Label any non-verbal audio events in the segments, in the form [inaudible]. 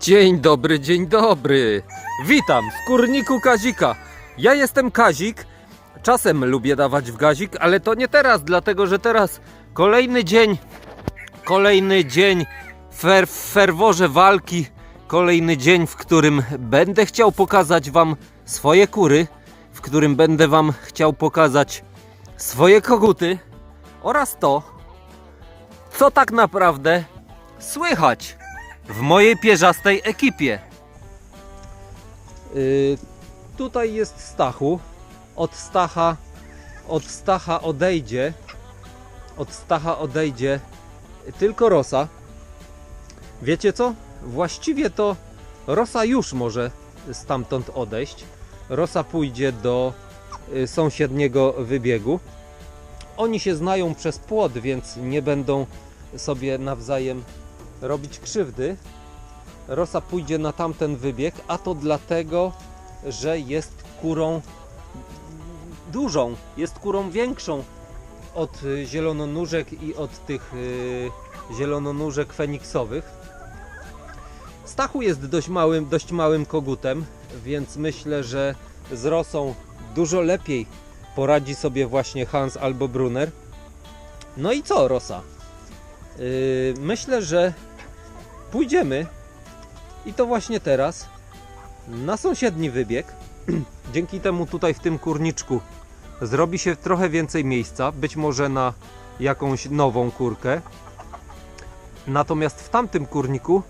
Dzień dobry, dzień dobry. Witam w kurniku Kazika. Ja jestem Kazik. Czasem lubię dawać w gazik, ale to nie teraz, dlatego że teraz kolejny dzień, kolejny dzień fer, w ferworze walki, kolejny dzień, w którym będę chciał pokazać Wam swoje kury, w którym będę Wam chciał pokazać swoje koguty oraz to, co tak naprawdę słychać w mojej pierzastej ekipie. Yy, tutaj jest Stachu. Od Stacha, od Stacha odejdzie, od Stacha odejdzie tylko Rosa. Wiecie co? Właściwie to Rosa już może stamtąd odejść. Rosa pójdzie do y, sąsiedniego wybiegu. Oni się znają przez płot, więc nie będą sobie nawzajem robić krzywdy. Rosa pójdzie na tamten wybieg, a to dlatego, że jest kurą dużą, jest kurą większą od y, zielononóżek i od tych y, zielononóżek feniksowych. Stachu jest dość małym, dość małym kogutem, więc myślę, że z Rosą dużo lepiej poradzi sobie właśnie Hans albo Brunner. No i co, Rosa? Yy, myślę, że pójdziemy i to właśnie teraz na sąsiedni wybieg. [clears throat] Dzięki temu tutaj w tym kurniczku zrobi się trochę więcej miejsca, być może na jakąś nową kurkę. Natomiast w tamtym kurniku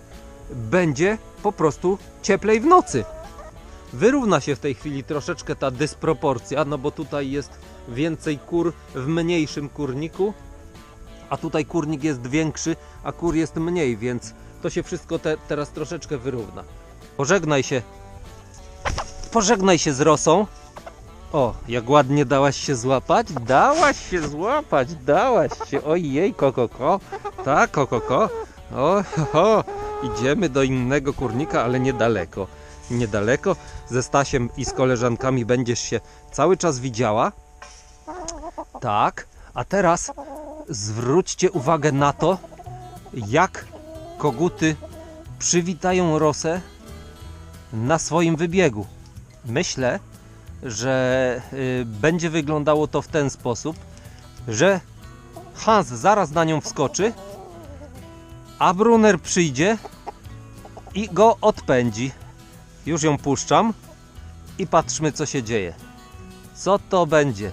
będzie po prostu cieplej w nocy. Wyrówna się w tej chwili troszeczkę ta dysproporcja, no bo tutaj jest więcej kur w mniejszym kurniku, a tutaj kurnik jest większy, a kur jest mniej, więc to się wszystko te, teraz troszeczkę wyrówna. Pożegnaj się. Pożegnaj się z Rosą. O, jak ładnie dałaś się złapać? Dałaś się złapać, dałaś się. Ojej, kokoko. Tak, kokoko. O, ho, ho. Idziemy do innego kurnika, ale niedaleko. Niedaleko. Ze Stasiem i z koleżankami będziesz się cały czas widziała. Tak. A teraz zwróćcie uwagę na to, jak koguty przywitają Rosę na swoim wybiegu. Myślę, że y, będzie wyglądało to w ten sposób, że Hans zaraz na nią wskoczy, a Brunner przyjdzie i go odpędzi. Już ją puszczam i patrzmy co się dzieje. Co to będzie?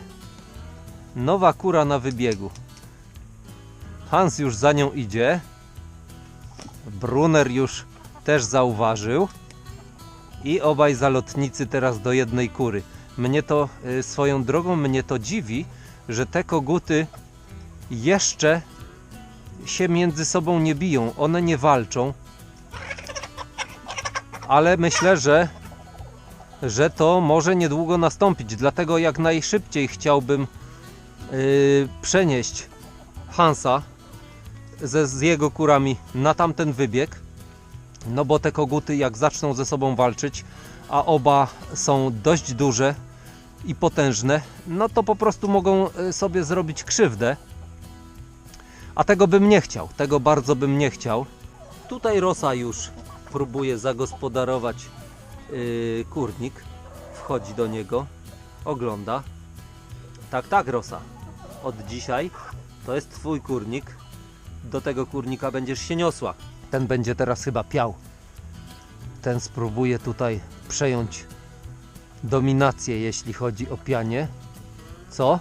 Nowa kura na wybiegu. Hans już za nią idzie. Brunner już też zauważył. I obaj zalotnicy teraz do jednej kury. Mnie to y, swoją drogą mnie to dziwi, że te koguty jeszcze się między sobą nie biją. One nie walczą. Ale myślę, że że to może niedługo nastąpić. Dlatego jak najszybciej chciałbym yy, przenieść Hansa ze, z jego kurami na tamten wybieg. No bo te koguty jak zaczną ze sobą walczyć, a oba są dość duże i potężne, no to po prostu mogą y, sobie zrobić krzywdę. A tego bym nie chciał, tego bardzo bym nie chciał. Tutaj Rosa już próbuje zagospodarować yy, kurnik. Wchodzi do niego, ogląda. Tak, tak, Rosa. Od dzisiaj to jest twój kurnik. Do tego kurnika będziesz się niosła. Ten będzie teraz chyba piał. Ten spróbuje tutaj przejąć dominację, jeśli chodzi o pianie. Co?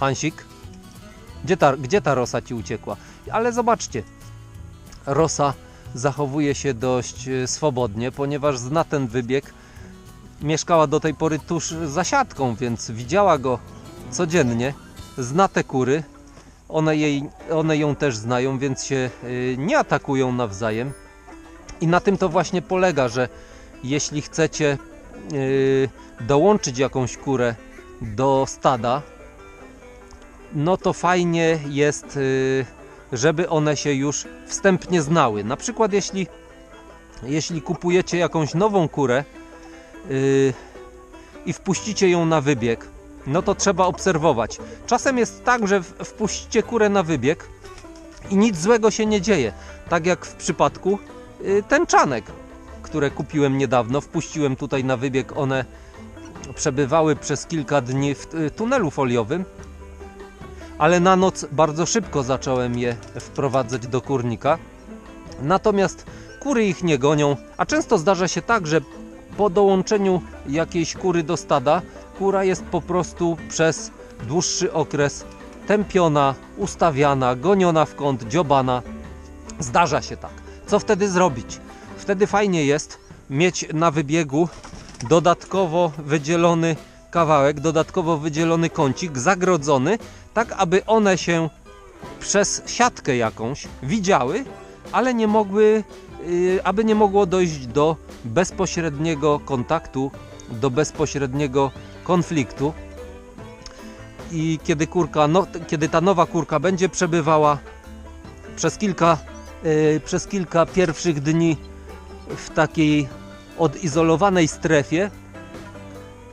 Hansik? Gdzie ta, gdzie ta rosa ci uciekła? Ale zobaczcie, rosa zachowuje się dość e, swobodnie, ponieważ zna ten wybieg. Mieszkała do tej pory tuż za siatką, więc widziała go codziennie. Zna te kury. One, jej, one ją też znają, więc się y, nie atakują nawzajem. I na tym to właśnie polega, że jeśli chcecie y, dołączyć jakąś kurę do stada, no to fajnie jest, y, żeby one się już wstępnie znały. Na przykład jeśli, jeśli kupujecie jakąś nową kurę i wpuścicie ją na wybieg, no to trzeba obserwować. Czasem jest tak, że w- wpuścicie kurę na wybieg i nic złego się nie dzieje. Tak jak w przypadku y, tęczanek, które kupiłem niedawno. Wpuściłem tutaj na wybieg. One przebywały przez kilka dni w y, tunelu foliowym, ale na noc bardzo szybko zacząłem je wprowadzać do kurnika. Natomiast kury ich nie gonią, a często zdarza się tak, że po dołączeniu jakiejś kury do stada, kura jest po prostu przez dłuższy okres tępiona, ustawiana, goniona w kąt, dziobana. Zdarza się tak. Co wtedy zrobić? Wtedy fajnie jest mieć na wybiegu dodatkowo wydzielony kawałek, dodatkowo wydzielony kącik, zagrodzony, tak aby one się przez siatkę jakąś widziały, ale nie mogły, yy, aby nie mogło dojść do bezpośredniego kontaktu, do bezpośredniego konfliktu. I kiedy kurka, no, kiedy ta nowa kurka będzie przebywała przez kilka, yy, przez kilka pierwszych dni w takiej odizolowanej strefie,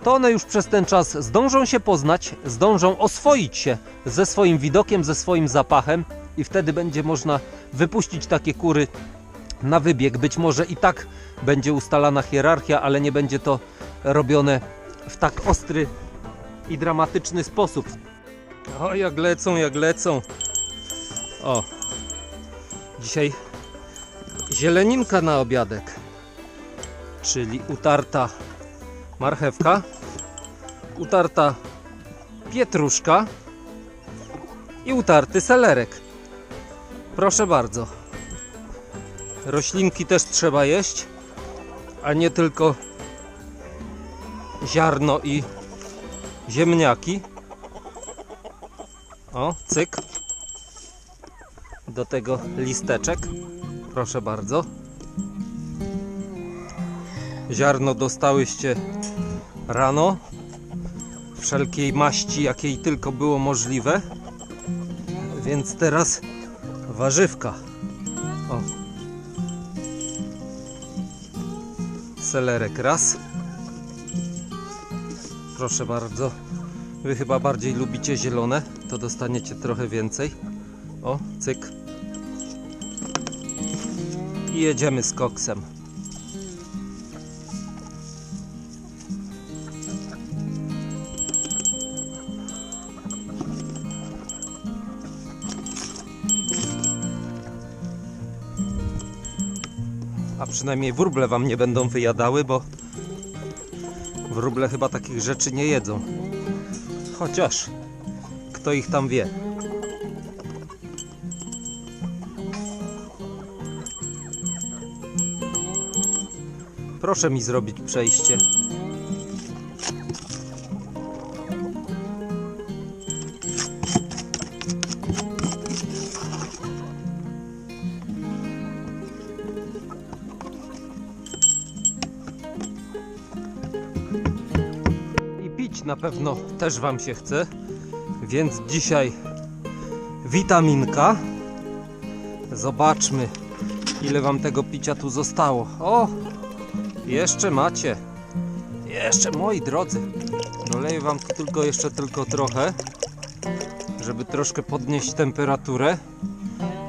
to one już przez ten czas zdążą się poznać, zdążą oswoić się ze swoim widokiem, ze swoim zapachem i wtedy będzie można wypuścić takie kury na wybieg. Być może i tak będzie ustalana hierarchia, ale nie będzie to robione w tak ostry i dramatyczny sposób. O, jak lecą, jak lecą. O, dzisiaj zieleninka na obiadek, czyli utarta marchewka, utarta pietruszka i utarty selerek. Proszę bardzo. Roślinki też trzeba jeść, a nie tylko ziarno i ziemniaki. O, cyk. Do tego listeczek. Proszę bardzo. Ziarno dostałyście rano. Wszelkiej maści, jakiej tylko było możliwe. Więc teraz warzywka. O. Selerek raz. Proszę bardzo. Wy chyba bardziej lubicie zielone, to dostaniecie trochę więcej. O, cyk. I jedziemy z koksem. A przynajmniej wróble wam nie będą wyjadały, bo wróble chyba takich rzeczy nie jedzą. Chociaż kto ich tam wie. Proszę mi zrobić przejście. Na pewno też Wam się chce, więc dzisiaj witaminka. Zobaczmy, ile Wam tego picia tu zostało. O, jeszcze macie. Jeszcze, moi drodzy. Doleję Wam tu tylko jeszcze tylko trochę, żeby troszkę podnieść temperaturę.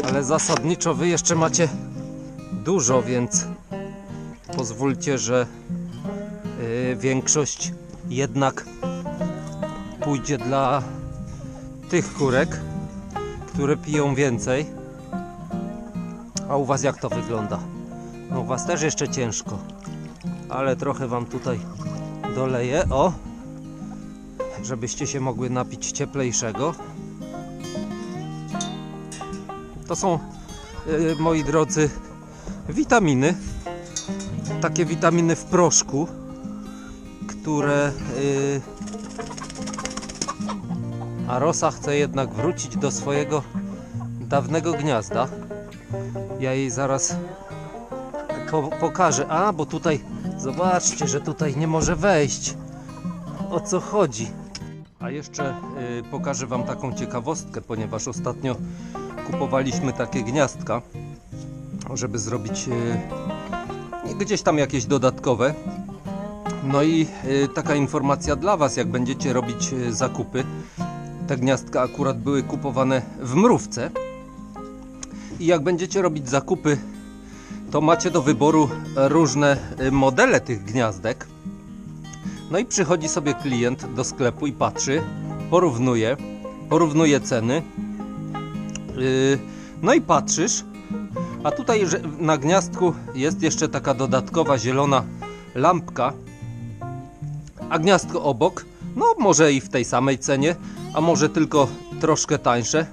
Ale zasadniczo Wy jeszcze macie dużo, więc pozwólcie, że yy, większość jednak pójdzie dla tych kurek, które piją więcej. A u Was jak to wygląda? No u Was też jeszcze ciężko, ale trochę Wam tutaj doleję, o, żebyście się mogły napić cieplejszego. To są, yy, moi drodzy, witaminy. Takie witaminy w proszku które yy, a Rosa chce jednak wrócić do swojego dawnego gniazda. Ja jej zaraz po pokażę. A, bo tutaj zobaczcie, że tutaj nie może wejść. O co chodzi? A jeszcze yy, pokażę Wam taką ciekawostkę, ponieważ ostatnio kupowaliśmy takie gniazdka, żeby zrobić yy, gdzieś tam jakieś dodatkowe. No i y, taka informacja dla Was, jak będziecie robić y, zakupy. Te gniazdka akurat były kupowane w mrówce. I jak będziecie robić zakupy to macie do wyboru różne y, modele tych gniazdek. No i przychodzi sobie klient do sklepu i patrzy, porównuje, porównuje ceny. Yy, No i patrzysz, a tutaj na gniazdku jest jeszcze taka dodatkowa zielona lampka, a gniazdko obok, no może i w tej samej cenie, a może tylko troszkę tańsze.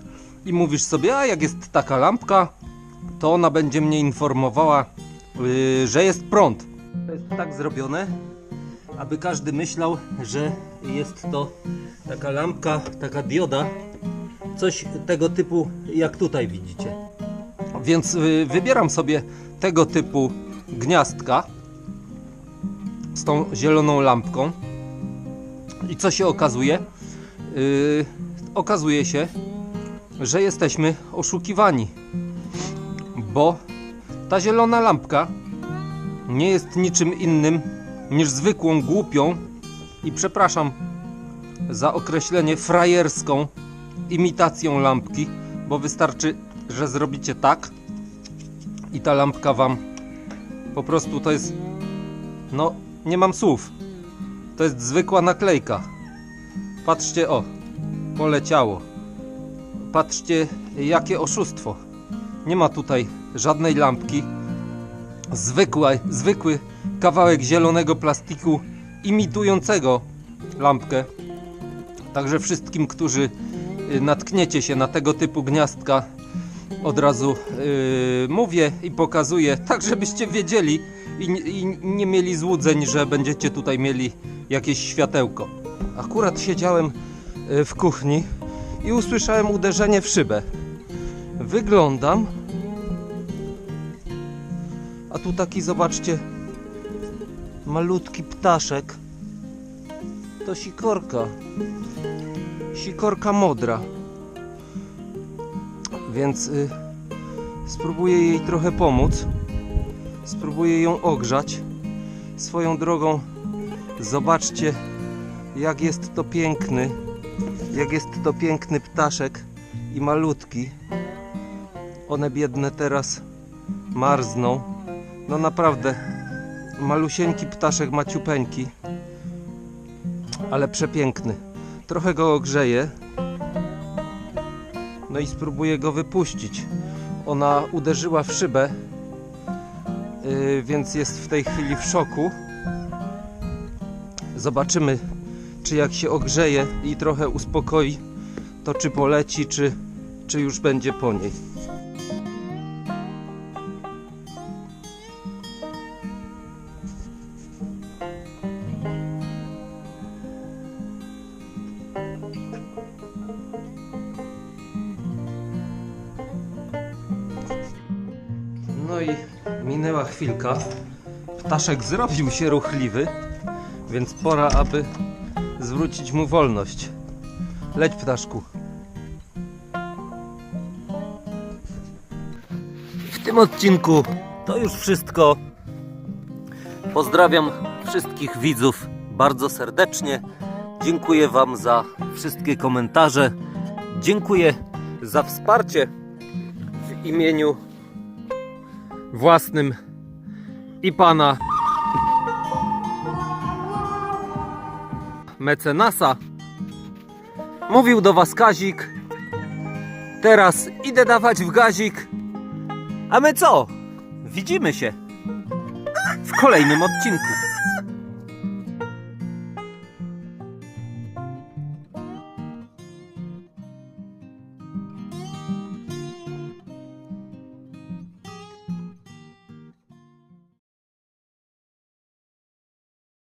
I mówisz sobie, a jak jest taka lampka, to ona będzie mnie informowała, yy, że jest prąd. To jest tak zrobione, aby każdy myślał, że jest to taka lampka, taka dioda, coś tego typu jak tutaj widzicie. Więc y, wybieram sobie tego typu gniazdka z tą zieloną lampką. I co się okazuje? Yy, okazuje się, że jesteśmy oszukiwani, bo ta zielona lampka nie jest niczym innym niż zwykłą głupią i przepraszam za określenie frajerską imitacją lampki, bo wystarczy, że zrobicie tak i ta lampka wam po prostu to jest no nie mam słów. To jest zwykła naklejka. Patrzcie o, poleciało. Patrzcie jakie oszustwo. Nie ma tutaj żadnej lampki. Zwykły, zwykły kawałek zielonego plastiku imitującego lampkę. Także wszystkim, którzy y, natkniecie się na tego typu gniazdka, od razu yy, mówię i pokazuję, [laughs] tak żebyście wiedzieli i, i nie mieli złudzeń, że będziecie tutaj mieli jakieś światełko. Akurat siedziałem y, w kuchni i usłyszałem uderzenie w szybę. Wyglądam, a tu taki, zobaczcie, malutki ptaszek. To sikorka. Sikorka modra. Więc y, spróbuję jej trochę pomóc. Spróbuję ją ogrzać. Swoją drogą, zobaczcie, jak jest to piękny. Jak jest to piękny ptaszek i malutki. One biedne teraz marzną. No naprawdę, malusieńki ptaszek maciupeńki, ale przepiękny. Trochę go ogrzeję. No i spróbuję go wypuścić. Ona uderzyła w szybę, yy, więc jest w tej chwili w szoku. Zobaczymy, czy jak się ogrzeje i trochę uspokoi, to czy poleci, czy, czy już będzie po niej. No i minęła chwilka. Ptaszek zrobił się ruchliwy, więc pora, aby zwrócić mu wolność. Leć, ptaszku. W tym odcinku to już wszystko. Pozdrawiam wszystkich widzów bardzo serdecznie. Dziękuję Wam za wszystkie komentarze. Dziękuję za wsparcie w imieniu własnym i pana mecenasa. Mówił do was Kazik. Teraz idę dawać w gazik. A my co? Widzimy się w kolejnym odcinku.